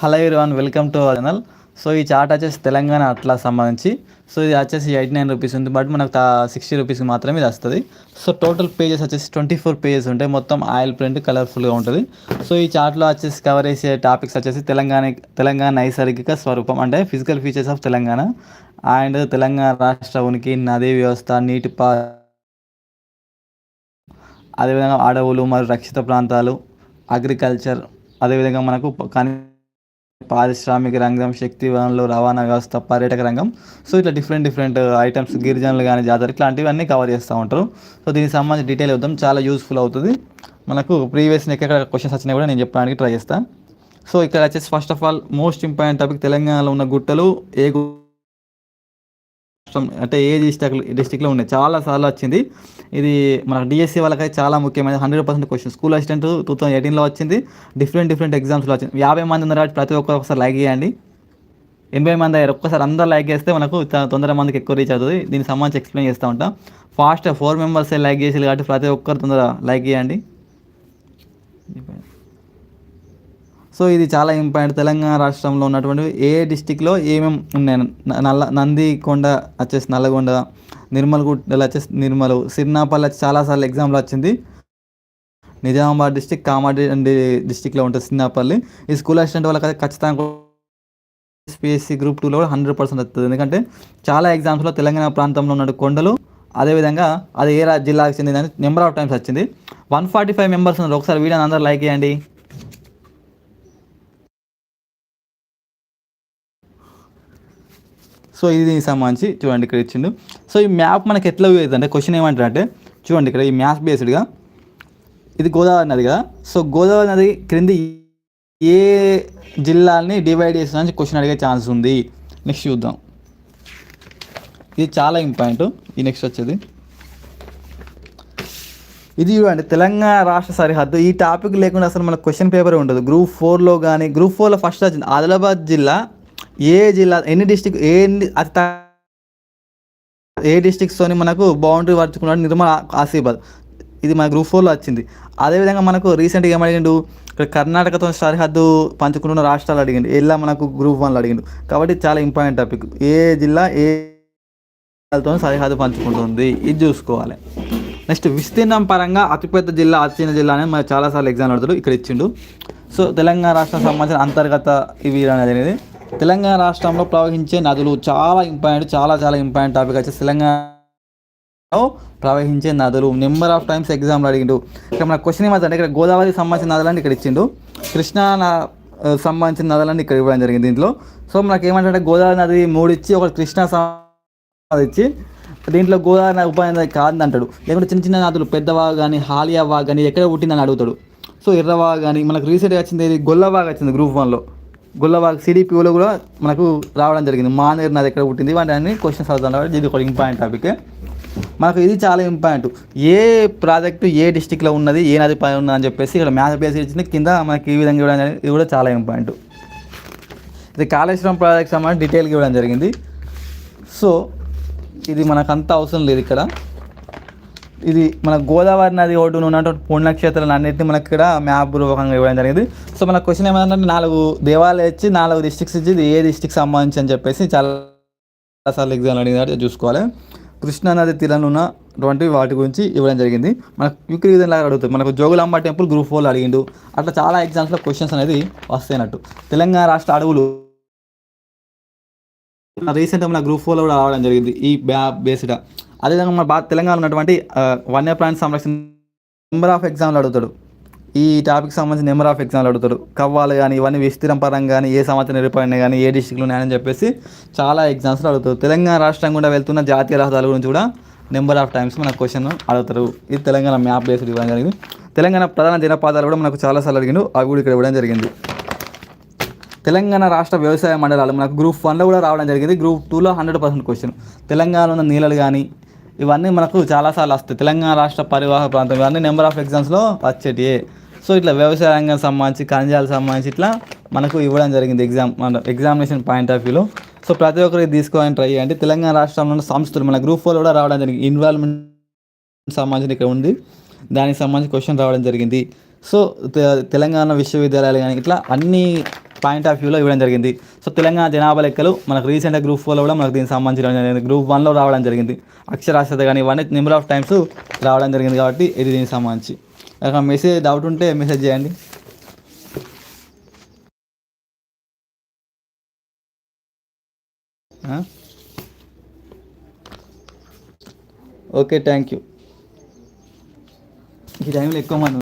Hello one welcome to our channel. So ఈ chart వచ్చేసి తెలంగాణ అట్లా సంబంధించి. సో ఇది వచ్చేసి ఎయిటీ నైన్ రూపీస్ ఉంది బట్ మనకు సిక్స్టీ రూపీస్కి మాత్రమే ఇది వస్తుంది. సో టోటల్ పేజెస్ వచ్చేసి ట్వంటీ ఫోర్ పేజెస్ ఉంటాయి మొత్తం ఆయిల్ ప్రింట్ కలర్ఫుల్గా ఉంటుంది. సో ఈ చార్ట్లో వచ్చేసి కవర్ చేసే టాపిక్స్ వచ్చేసి తెలంగాణ తెలంగాణ నైసర్గిక స్వరూపం అంటే physical features of Telangana. And Telangana రాష్ట్ర ఉనికి నదీ వ్యవస్థ నీటి పా అదేవిధంగా అడవులు మరియు రక్షిత ప్రాంతాలు అగ్రికల్చర్ అదేవిధంగా మనకు కానీ పారిశ్రామిక రంగం శక్తి వనరులు రవాణా వ్యవస్థ పర్యాటక రంగం. సో ఇట్లా డిఫరెంట్ డిఫరెంట్ ఐటమ్స్ గిరిజనులు కానీ జాతర ఇట్లాంటివన్నీ కవర్ చేస్తూ ఉంటారు. సో దీనికి సంబంధించి డీటెయిల్ అవుతాం చాలా యూస్ఫుల్ అవుతుంది. మనకు ప్రీవియస్ ఎక్కడ క్వశ్చన్స్ వచ్చినా కూడా నేను చెప్పడానికి ట్రై చేస్తాను సో ఇక్కడ వచ్చేసి first of all most important topic తెలంగాణలో ఉన్న గుట్టలు ఏ గు- అంటే ఏ డిస్టిక్ డిస్టిక్లో ఉన్నాయి. చాలా సార్లు వచ్చింది. ఇది మన డిఎస్సి వాళ్ళకైతే చాలా ముఖ్యమైన hundred percent question school assistant two thousand ఎయిటీన్లో వచ్చింది. డిఫరెంట్ డిఫరెంట్ ఎగ్జామ్స్లో వచ్చింది. యాభై మంది ఉన్నారు కాబట్టి ప్రతి ఒక్కరు ఒకసారి లైక్ చేయండి. ఎనభై మంది అయ్యారు. ఒక్కసారి అందరు లైక్ చేస్తే మనకు తొందర మందికి ఎక్కువ రీచ్ అవుతుంది. దీనికి సంబంధించి ఎక్స్ప్లెయిన్ చేస్తూ ఉంటాం. ఫాస్ట్ ఫోర్ మెంబర్స్ లైక్ చేసేది కాబట్టి ప్రతి ఒక్కరు తొందర లైక్ చేయండి. సో ఇది చాలా ఇంపార్టెంట్. తెలంగాణ రాష్ట్రంలో ఉన్నటువంటి ఏ డిస్టిక్లో ఏమేమి ఉన్నాయి? నల్ల నందికొండ వచ్చేసి నల్లగొండ నిర్మల్గూడలో వచ్చేసి నిర్మలు సిరినాపల్లి వచ్చి చాలాసార్లు ఎగ్జామ్లో వచ్చింది. నిజామాబాద్ డిస్టిక్ కామారెడ్డి డిస్టిక్లో ఉంటుంది సిరినాపల్లి. ఈ స్కూల్ అసిస్టెంట్ వాళ్ళకి అయితే ఖచ్చితంగా ఎస్పీఎస్సీ గ్రూప్ టూలో కూడా హండ్రెడ్ పర్సెంట్ వస్తుంది. ఎందుకంటే చాలా ఎగ్జామ్స్లో తెలంగాణ ప్రాంతంలో ఉన్న కొండలు అదేవిధంగా అది ఏ రా- జిల్లాకు చెందిందని నెంబర్ ఆఫ్ టైమ్స్ వచ్చింది. వన్ ఫార్టీ ఫైవ్ మెంబర్స్ ఉన్నారు. ఒకసారి వీడియోని అందరూ లైక్ చేయండి. సో ఇది దీనికి సంబంధించి చూడండి ఇక్కడ ఇచ్చిండు. సో ఈ మ్యాప్ మనకి ఎట్లా యూజ్ అవుతుంది అంటే క్వశ్చన్ ఏమంటారు అంటే చూడండి ఇక్కడ ఈ మ్యాప్ బేస్డ్గా ఇది గోదావరి నది కదా. సో గోదావరి నది క్రింది ఏ జిల్లాల్ని డివైడ్ చేస్తుందని క్వశ్చన్ అడిగే ఛాన్స్ ఉంది. నెక్స్ట్ చూద్దాం. ఇది చాలా ఇంపార్టెంట్ ఈ నెక్స్ట్ వచ్చేది. ఇది చూడండి తెలంగాణ రాష్ట్ర సరిహద్దు. ఈ టాపిక్ లేకుండా అసలు మన క్వశ్చన్ పేపర్ ఉండదు. గ్రూప్ ఫోర్లో కానీ గ్రూప్ ఫోర్లో ఫస్ట్ వచ్చింది. ఆదిలాబాద్ జిల్లా ఏ జిల్లా ఎన్ని డిస్టిక్ ఏ అతి ఏ డిస్టిక్స్తోని మనకు బౌండరీ పరుచుకున్నాడు నిర్మల్ ఆ- ఆసిఫాబాద్ ఇది మన గ్రూప్ ఫోర్లో వచ్చింది. అదేవిధంగా మనకు రీసెంట్గా ఏమడిగిండు? అడిగిండు ఇక్కడ కర్ణాటకతో సరిహద్దు పంచుకుంటున్న రాష్ట్రాలు అడిగిండు. ఎలా మనకు గ్రూప్ వన్లో అడిగిండు. కాబట్టి చాలా ఇంపార్టెంట్ టాపిక్ ఏ జిల్లా ఏ జిల్లాతో సరిహద్దు పంచుకుంటుంది? ఇది చూసుకోవాలి. నెక్స్ట్ విస్తీర్ణం పరంగా అతిపెద్ద జిల్లా అతి జిల్లా అనేది మనకు చాలాసార్లు ఎగ్జామ్ అడుగుతాడు ఇక్కడ ఇచ్చిండు. సో తెలంగాణ రాష్ట్రం సంబంధించిన అంతర్గత ఇవి అనేది తెలంగాణ రాష్ట్రంలో ప్రవహించే నదులు చాలా ఇంపార్టెంట్ చాలా చాలా ఇంపార్టెంట్ టాపిక్ వచ్చేసి తెలంగాణలో ప్రవహించే నదులు. నెంబర్ ఆఫ్ టైమ్స్ ఎగ్జామ్లో అడిగిండు. ఇక్కడ మన క్వశ్చన్ ఏమంటే ఇక్కడ గోదావరికి సంబంధించిన నదులని ఇక్కడ ఇచ్చిండు. కృష్ణా సంబంధించిన నదులని ఇక్కడ ఇవ్వడం జరిగింది దీంట్లో. సో మనకి ఏమంటే గోదావరి నది మూడు ఇచ్చి ఒక కృష్ణా సం- ఇచ్చి దీంట్లో గోదావరి నది కాదని అంటాడు లేకుంటే చిన్న చిన్న నదులు పెద్దవా కానీ హాలియావా కానీ ఎక్కడ పుట్టిందని అడుగుతాడు. సో ఎర్రవా కానీ మనకు రీసెంట్గా వచ్చింది ఇది గొల్లవాగు వచ్చింది గ్రూప్ వన్లో. గొల్లవాగు సిడిపిఓలో కూడా మనకు రావడం జరిగింది. మానేరు నది ఎక్కడ పుట్టింది? వాటి అన్ని క్వశ్చన్స్ అవుతాను కాబట్టి ఇది ఒక ఇంపార్టెంట్ టాపిక్ మనకు ఇది చాలా ఇంపార్టెంట్ ఏ ప్రాజెక్టు ఏ డిస్టిక్లో ఉన్నది? ఏ నది పై ఉన్నది అని చెప్పేసి ఇక్కడ మ్యాథ్ బేస్ ఇచ్చింది. కింద మనకి ఈ విధంగా ఇవ్వడం జరిగింది. ఇది కూడా చాలా ఇంపార్టెంట్ ఇది కాళేశ్వరం ప్రాజెక్ట్ సంబంధించి డీటెయిల్గా ఇవ్వడం జరిగింది. సో ఇది మనకంత అవసరం లేదు ఇక్కడ. ఇది మన గోదావరి నది ఒడ్డున ఉన్నటువంటి పుణ్యక్షేత్రాలు అన్నింటినీ మనకి ఇక్కడ మ్యాప్ రూపకంగా ఇవ్వడం జరిగింది. సో మన క్వశ్చన్ ఏమంటే నాలుగు దేవాలయాలు ఇచ్చి నాలుగు డిస్టిక్స్ ఇచ్చి ఇది ఏ డిస్టిక్ సంబంధించి అని చెప్పేసి చాలా సార్లు ఎగ్జామ్ అడిగినట్టు చూసుకోవాలి. కృష్ణా నది తీరంలో ఉన్నటువంటి వాటి గురించి ఇవ్వడం జరిగింది. మనకు యూక్రీ లాగా అడుగుతుంది మనకు జోగులాంబ టెంపుల్ గ్రూప్ ఫోర్లో అడిగిండు. అట్లా చాలా ఎగ్జామ్స్లో క్వశ్చన్స్ అనేది వస్తాయినట్టు. తెలంగాణ రాష్ట్ర అడవులు రీసెంట్గా మన గ్రూప్ ఫోర్లో కూడా రావడం జరిగింది. ఈ బ్యా బేస్డ్ అదేవిధంగా మన భారత తెలంగాణ ఉన్నటువంటి వన్యప్రాణి సంరక్షణ నెంబర్ ఆఫ్ ఎగ్జామ్లు అడుగుతాడు. ఈ టాపిక్ సంబంధించి నెంబర్ ఆఫ్ ఎగ్జామ్లు అడుగుతాడు. కవ్వాలి కానీ ఇవన్నీ విస్తీర్ణ పరంగా కానీ ఏ సంవత్సరం నిరూపణ కానీ ఏ డిస్టిక్లు ఉన్నాయని చెప్పేసి చాలా ఎగ్జామ్స్లో అడుగుతారు తెలంగాణ రాష్ట్రం గుండా వెళ్తున్న జాతీయ రహదారుల గురించి కూడా నెంబర్ ఆఫ్ టైమ్స్ మనకు క్వశ్చన్ అడుగుతారు ఇది తెలంగాణ మ్యాప్ బేస్డ్ ఇవ్వడం జరిగింది. తెలంగాణ ప్రధాన జనపాదాలు కూడా మనకు చాలాసార్లు అడిగిండు. అవి కూడా ఇక్కడ ఇవ్వడం జరిగింది. తెలంగాణ రాష్ట్ర వ్యవసాయ మండలాలు మనకు గ్రూప్ వన్లో కూడా రావడం జరిగింది. గ్రూప్ టూలో హండ్రెడ్ పర్సెంట్ క్వశ్చన్. తెలంగాణలో ఉన్న నీళ్ళలు కానీ ఇవన్నీ మనకు చాలాసార్లు వస్తాయి. తెలంగాణ రాష్ట్ర పరివాహ ప్రాంతం. ఇవన్నీ నెంబర్ ఆఫ్ ఎగ్జామ్స్లో వచ్చేటి సో ఇట్లా వ్యవసాయ రంగానికి సంబంధించి ఖనిజాలకు సంబంధించి ఇట్లా మనకు ఇవ్వడం జరిగింది ఎగ్జామ్ మన ఎగ్జామినేషన్ పాయింట్ ఆఫ్ వ్యూలో. సో ప్రతి ఒక్కరు తీసుకోవాలని ట్రై చేయండి. తెలంగాణ రాష్ట్రంలో ఉన్న సంస్థలు మన గ్రూప్ ఫోర్ కూడా రావడం జరిగింది. ఇన్వాల్వ్మెంట్ సంబంధించిన ఇక్కడ ఉంది. దానికి సంబంధించి క్వశ్చన్ రావడం జరిగింది. సో తె- తెలంగాణ విశ్వవిద్యాలయాలు కానీ ఇట్లా అన్ని పాయింట్ ఆఫ్ వ్యూలో ఇవ్వడం జరిగింది. సో తెలంగాణ జనాభా లెక్కలు మనకు రీసెంట్గా గ్రూప్ ఫోర్లో కూడా మనకు దీనికి సంబంధించిన గ్రూప్ వన్లో రావడం జరిగింది. అక్షరాస్యత కానీ ఇవన్నీ నెంబర్ ఆఫ్ టైమ్స్ రావడం జరిగింది కాబట్టి ఇది దీనికి సంబంధించి. ఒక మెసేజ్ డౌట్ ఉంటే మెసేజ్ చేయండి. Okay thank you. ఈ టైంలో ఎక్కువ మంది